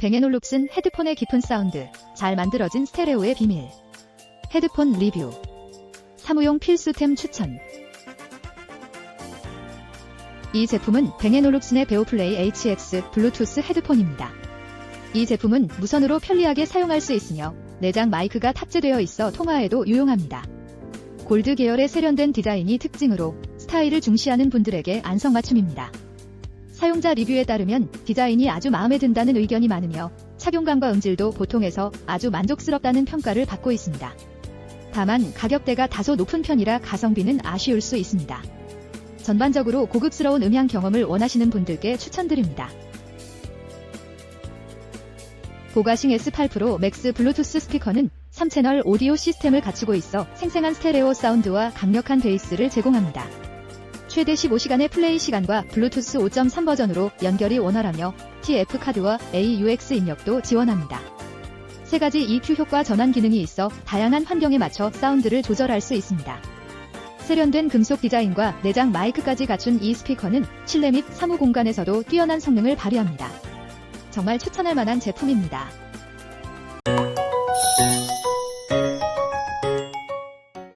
뱅앤올룩슨 헤드폰의 깊은 사운드, 잘 만들어진 스테레오의 비밀. 헤드폰 리뷰. 사무용 필수템 추천. 이 제품은 뱅앤올룩슨의 베오플레이 HX 블루투스 헤드폰입니다. 이 제품은 무선으로 편리하게 사용할 수 있으며 내장 마이크가 탑재되어 있어 통화에도 유용합니다. 골드 계열의 세련된 디자인이 특징으로 스타일을 중시하는 분들에게 안성맞춤입니다. 사용자 리뷰에 따르면 디자인이 아주 마음에 든다는 의견이 많으며 착용감과 음질도 보통에서 아주 만족스럽다는 평가를 받고 있습니다. 다만 가격대가 다소 높은 편이라 가성비는 아쉬울 수 있습니다. 전반적으로 고급스러운 음향 경험을 원하시는 분들께 추천드립니다. 보가싱 S8 프로 맥스 블루투스 스피커는 3채널 오디오 시스템을 갖추고 있어 생생한 스테레오 사운드와 강력한 베이스를 제공합니다. 최대 15시간의 플레이 시간과 블루투스 5.3 버전으로 연결이 원활하며 TF 카드와 AUX 입력도 지원합니다. 세 가지 EQ 효과 전환 기능이 있어 다양한 환경에 맞춰 사운드를 조절할 수 있습니다. 세련된 금속 디자인과 내장 마이크까지 갖춘 이 스피커는 실내 및 사무 공간에서도 뛰어난 성능을 발휘합니다. 정말 추천할 만한 제품입니다.